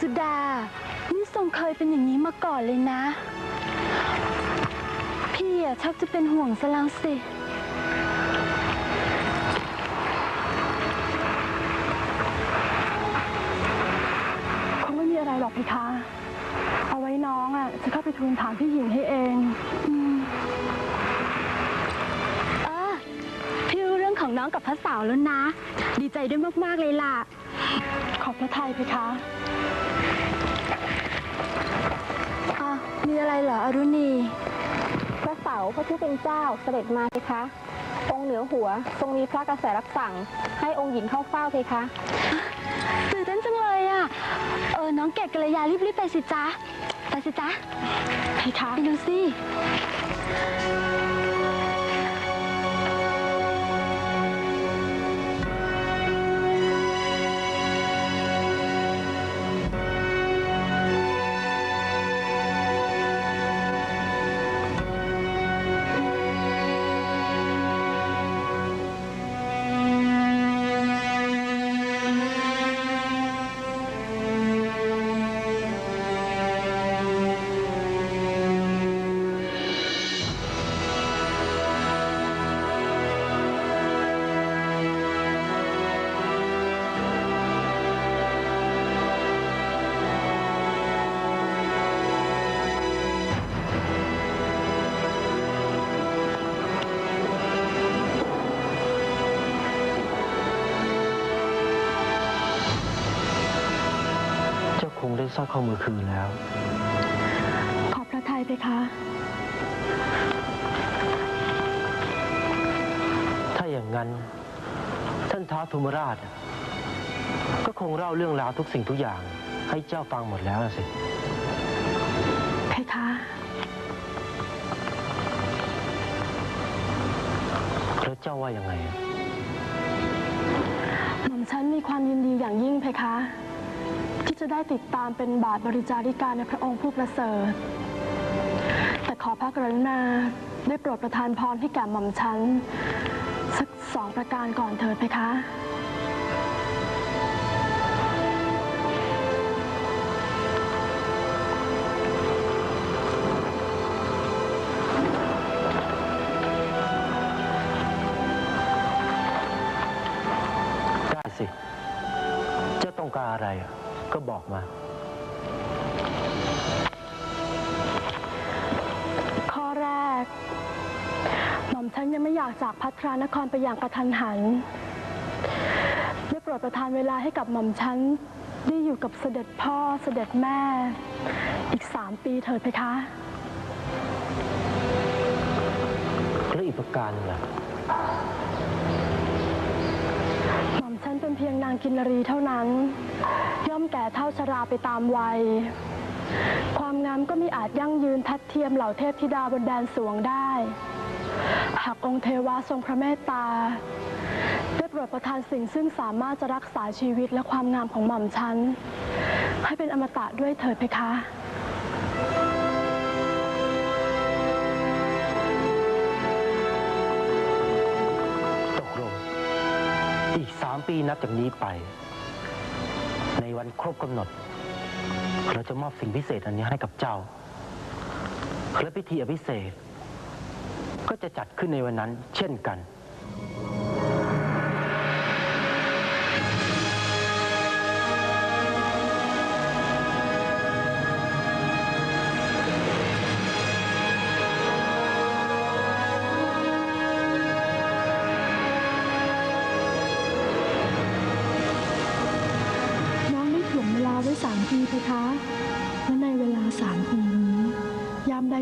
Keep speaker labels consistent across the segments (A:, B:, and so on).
A: สุดา นี่ทรงเคยเป็นอย่างนี้มาก่อนเลยนะ พี่อะชักจะเป็นห่วงซะแล้วสิ
B: คงไม่มีอะไรหรอกพี่คะ เอาไว้น้องอะจะเข้าไปทูลถามพี่หญิงให้เอง
A: อืมเออพี่รู้เรื่องของน้องกับพระสาวแล้วนะ ดีใจด้วยมาก ๆ เลยล่ะ
B: ขอบพระทัยพี่คะ
A: มีอะไรเหรออรุณี
C: พระเสาพระผู้เป็นเจ้าเสด็จมาเพคะ องค์เหนือหัวทรงมีพระกระแสรับสั่ง ให้องค์หญิงเข้าเฝ้าเพคะ
A: ตื่นเต้นจังเลยอะ เออ น้องเกดกัลยารีบๆไปสิจ๊ะ ไปสิจ๊ะ
B: พี่คะ
A: ไปดูสิ
D: สร้อยข้อมือคืนแล้ว
B: ขอบพระทัยเพคะ
D: ถ้าอย่างนั้น ท่านท้าวธมราช ก็คงเล่าเรื่องราวทุกสิ่งทุกอย่าง ให้เจ้าฟังหมดแล้วนะสิ
B: เพคะ
D: แล้วเจ้าว่ายังไง
B: หม่อมฉันมีความยินดีอย่างยิ่งเพคะ จะได้ติดตามเป็นบาทบริจาริกาในพระองค์ผู้ประเสริฐ แต่ขอพระกรุณาได้โปรดประทานพรให้แก่หม่อมฉัน สักสองประการก่อนเถิดเพคะ
D: ได้สิจ้าต้องการอะไรอะ ก็บอกมา
B: ข้อแรก หม่อมฉันยังไม่อยากจากพัทรานครไปอย่างกระทันหันได้โปรดประทานเวลาให้กับหม่อมฉันได้อยู่กับเสด็จพ่อเสด็จแม่ อีกสามปีเถิดเพคะ
D: แล้วอีกประการหนึงล่ะ
B: หม่อมฉัน เป็นเพียงนางกินรีเท่านั้น ย่อมแก่เท่าชราไปตามวัย ความงามก็มีอาจยั่งยืนทัดเทียมเหล่าเทพธิดาบนแดนสวงได้ หากองค์เทวาทรงพระเมตตาได้โปรดประทานสิ่งซึ่งสามารถจะรักษาชีวิตและความงามของหม่อมฉันให้เป็นอมตะด้วยเถิดเพคะ
D: 3 ปีนับจากนี้ไป ในวันครบกำหนด เราจะมอบสิ่งพิเศษอันนี้ให้กับเจ้า และพิธีอภิเษกก็จะจัดขึ้นในวันนั้นเช่นกัน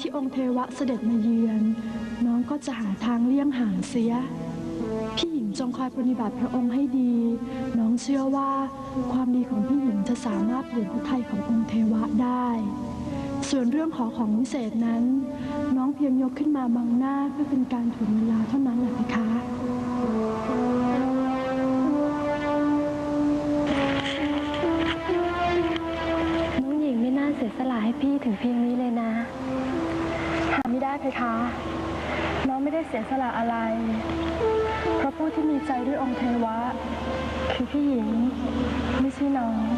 B: ที่องค์เทวะเสด็จมาเยือน น้องก็จะหาทางเลี่ยงห่างเสีย พี่หญิงจงคอยปฏิบัติพระองค์ให้ดี น้องเชื่อว่าความดีของพี่หญิงจะสามารถเปลี่ยนพระทัยขององค์เทวะได้ ส่วนเรื่องขอของวิเศษนั้น น้องเพียงยกขึ้นมาบังหน้าเพื่อเป็นการถ่วงเวลาเท่านั้นแหละเพคะ
A: ลาให้พี่ถึงเพียงนี้เลยนะ
B: หาไม่ได้เพคะ น้องไม่ได้เสียสละอะไร เพราะผู้ที่มีใจด้วยองค์เทวะ คือพี่หญิงไม่ใช่น้อง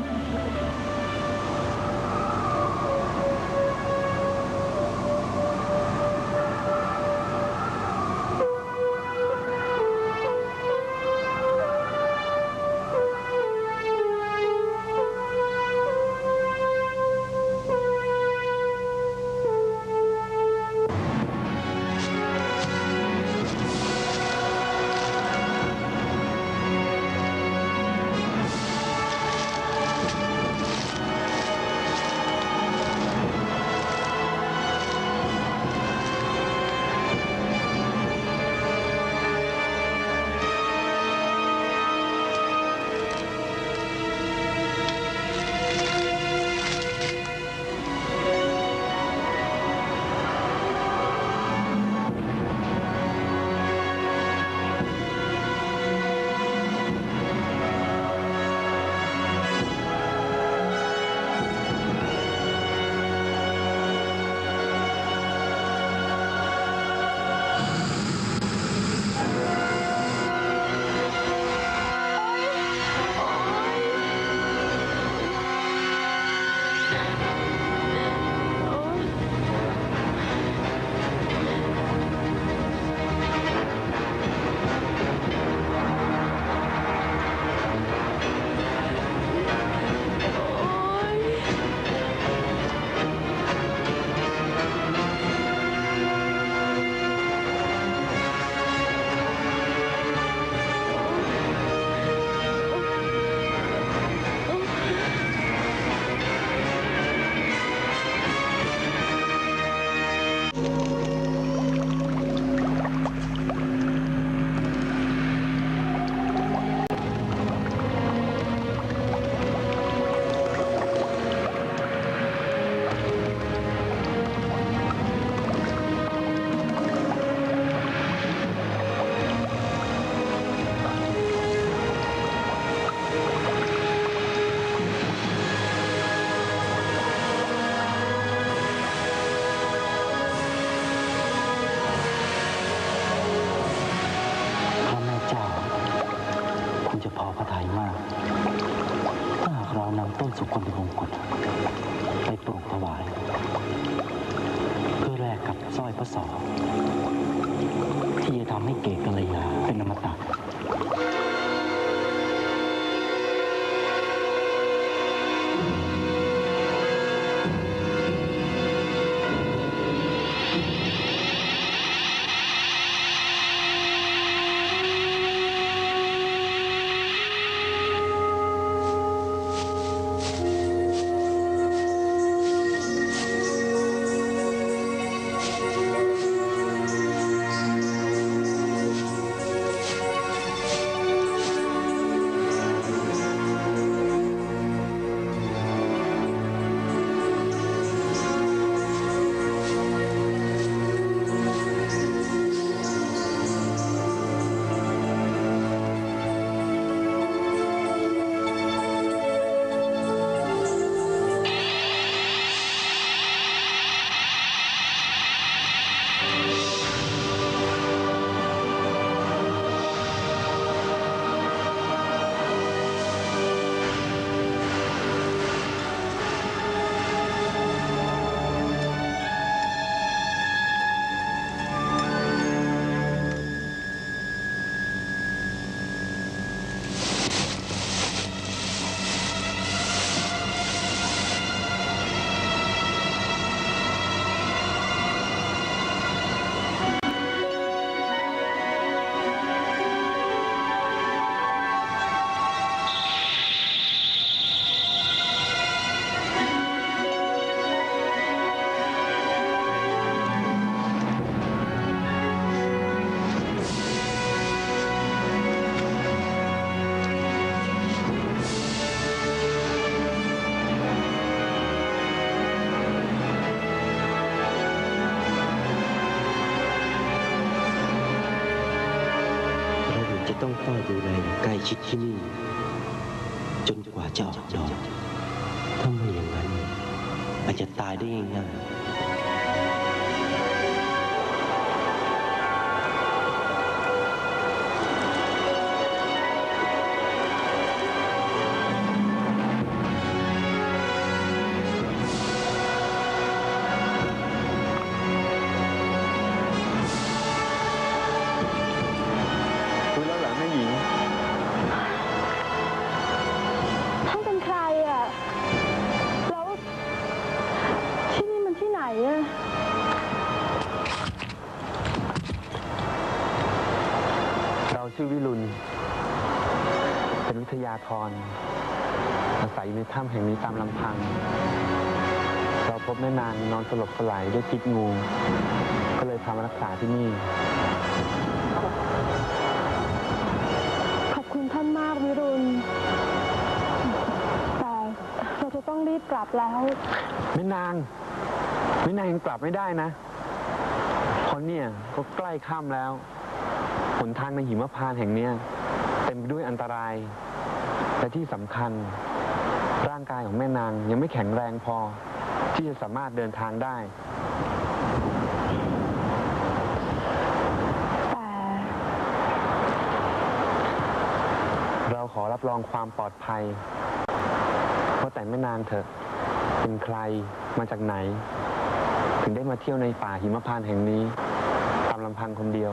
D: ชิดที่นี่ จนกว่าจะออกดอกถ้าไม่อย่างนั้นอาจจะตายได้ง่ายๆ
E: ชื่อวิรุณเป็นวิทยาธรอาศัยอยู่ในถ้ำแห่งนี้ตามลำพัง เราพบแม่นางนอนสลบสลายด้วยพิษงู ก็เลยพามารักษาที่นี่
B: ขอบคุณท่านมากวิรุณ แต่เราจะต้องรีบกลับแล้ว
E: แม่นาง แม่นางยังกลับไม่ได้นะเพราะเนี่ยก็ใกล้ค่ำแล้วห นทางในหิมพานต์แห่งเนี้ยเต็มไปด้วยอันตราย และที่สำคัญ ร่างกายของแม่นางยังไม่แข็งแรงพอ ที่จะสามารถเดินทางได้
B: แต่
E: เราขอรับรองความปลอดภัยว่าแต่แม่นางเถอะ เป็นใครมาจากไหน ถึงได้มาเที่ยวในป่าหิมพานต์แห่งนี้ ตามลำพังคนเดียว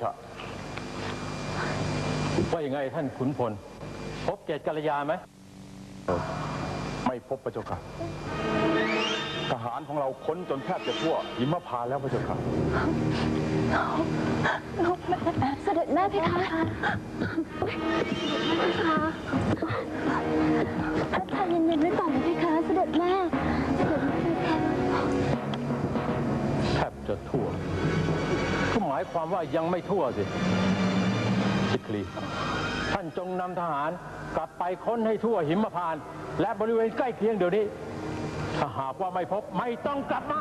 F: ชะว่ายังไงท่านขุนพล พบเกตกัลยาไหม
G: ไม่พบพระเจ้าค่ะ ทหารของเราค้นจนแทบจะทั่วหิมพานต์แล้วพระเจ้าค่ะ
A: เสด็จแม่เพคะเพคะพระชายเย็นๆไว้ก่อนนะเพคะ เสด็จแม่ เสด็จแม่เพคะ
F: แทบจะทั่วก็ห มายความว่ายังไม่ทั่วสิชิคลีท่านจงนำทหารกลับไปค้นให้ทั่วหิมพานต์และบริเวณใกล้เคียงเดี๋ยวนี้ ถ้าหากว่าไม่พบไม่ต้องกลับมา